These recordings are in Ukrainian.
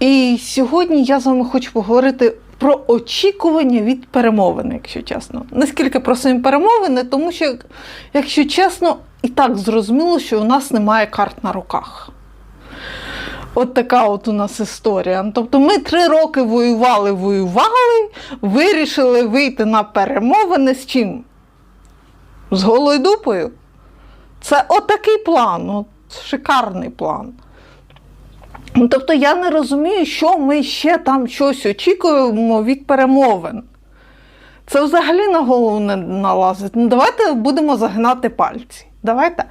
І сьогодні я з вами хочу поговорити про очікування від перемовин, якщо чесно. Наскільки про самі перемовини, тому що, якщо чесно, і так зрозуміло, що у нас немає карт на руках. От така от у нас історія. Тобто ми три роки воювали, воювали, вирішили вийти на перемовини з чим? З голою дупою. Це отакий план, от, шикарний план. Ну, Тобто я не розумію, що ми ще там щось очікуємо від перемовин. Це взагалі на голову не налазить. Ну, давайте будемо загинати пальці. Давайте.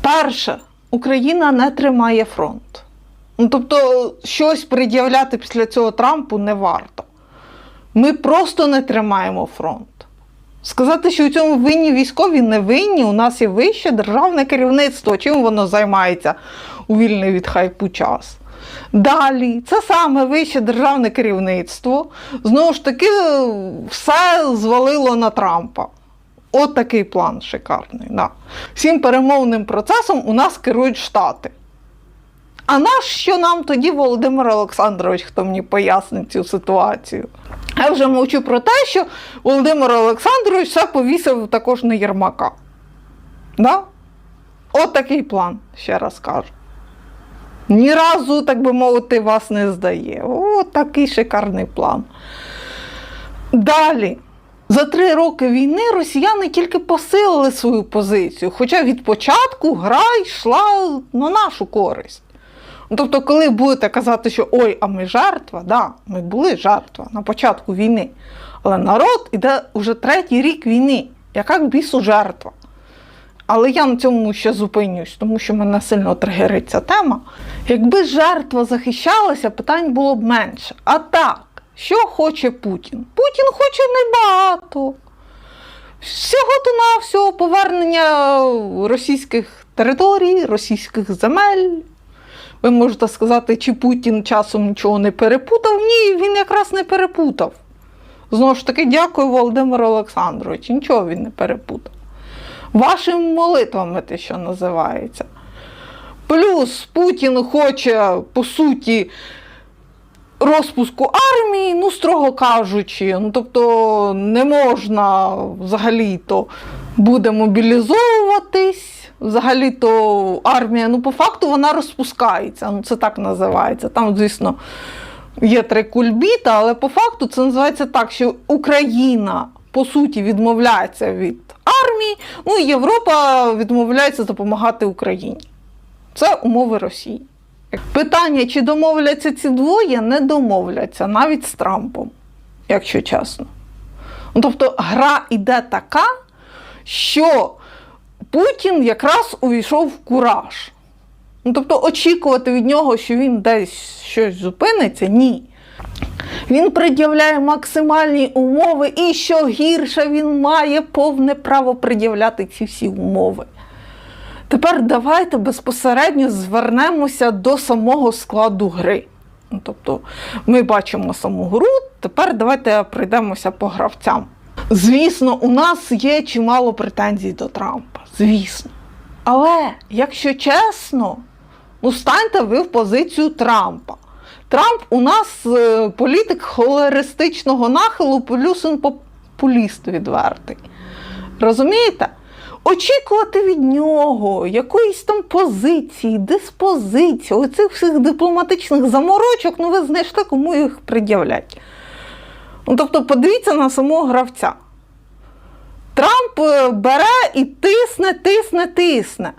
Перше, Україна не тримає фронт. Ну, тобто, щось пред'являти після цього Трампу не варто. Ми просто не тримаємо фронт. Сказати, що у цьому винні військові не винні, у нас є вище державне керівництво. Чим воно займається у вільний від хайпу час? Далі, це саме вище державне керівництво. Знову ж таки, все звалило на Трампа. От такий план шикарний. Да. Всім перемовним процесом у нас керують Штати. А наш що нам тоді Володимир Олександрович, хто мені пояснить цю ситуацію? Я вже мовчу про те, що Володимир Олександрович все повісив також на Єрмака. Да? От такий план, ще раз кажу. Ні разу, так би мовити, вас не здає. От такий шикарний план. Далі. За три роки війни росіяни тільки посилили свою позицію, хоча від початку гра йшла на нашу користь. Тобто, коли будете казати, що ой, а ми жертва, да, ми були жертва на початку війни. Але народ іде вже третій рік війни. Яка к бісу жертва? Але я на цьому ще зупинюсь, тому що мене сильно тригерить ця тема. Якби жертва захищалася, питань було б менше. А так, що хоче Путін? Путін хоче небагато. Всього-то на всього повернення російських територій, російських земель. Ви можете сказати, чи Путін часом нічого не перепутав? Ні, він якраз не перепутав. Знову ж таки, дякую Володимиру Олександровичу. Нічого він не перепутав. Вашими молитвами те, що називається. Плюс Путін хоче, по суті, розпуску армії, ну, строго кажучи, ну, тобто не можна взагалі-то буде мобілізовуватись. Взагалі-то армія, ну, по факту вона розпускається. Ну, це так називається. Там, звісно, є три кульбіта, але по факту це називається так, що Україна, по суті, відмовляється від армії, ну і Європа відмовляється допомагати Україні. Це умови Росії. Питання, чи домовляться ці двоє, не домовляться навіть з Трампом, якщо чесно. Ну, тобто гра іде така, що Путін якраз увійшов в кураж. Ну, тобто очікувати від нього, що він десь щось зупиниться, ні. Він пред'являє максимальні умови, і що гірше, він має повне право пред'являти ці всі умови. Тепер давайте безпосередньо звернемося до самого складу гри. Ну, Тобто ми бачимо саму гру, тепер давайте пройдемося по гравцям. Звісно, у нас є чимало претензій до Трампа. Звісно. Але, якщо чесно, ну станьте ви в позицію Трампа. Трамп у нас е, політик холеристичного нахилу, плюс він популіст відвертий. Розумієте? Очікувати від нього якоїсь там позиції, диспозиції, оцих всіх дипломатичних заморочок, ну ви знайшли, кому їх пред'являть. Ну, тобто, подивіться на самого гравця. Трамп бере і тисне, тисне, тисне.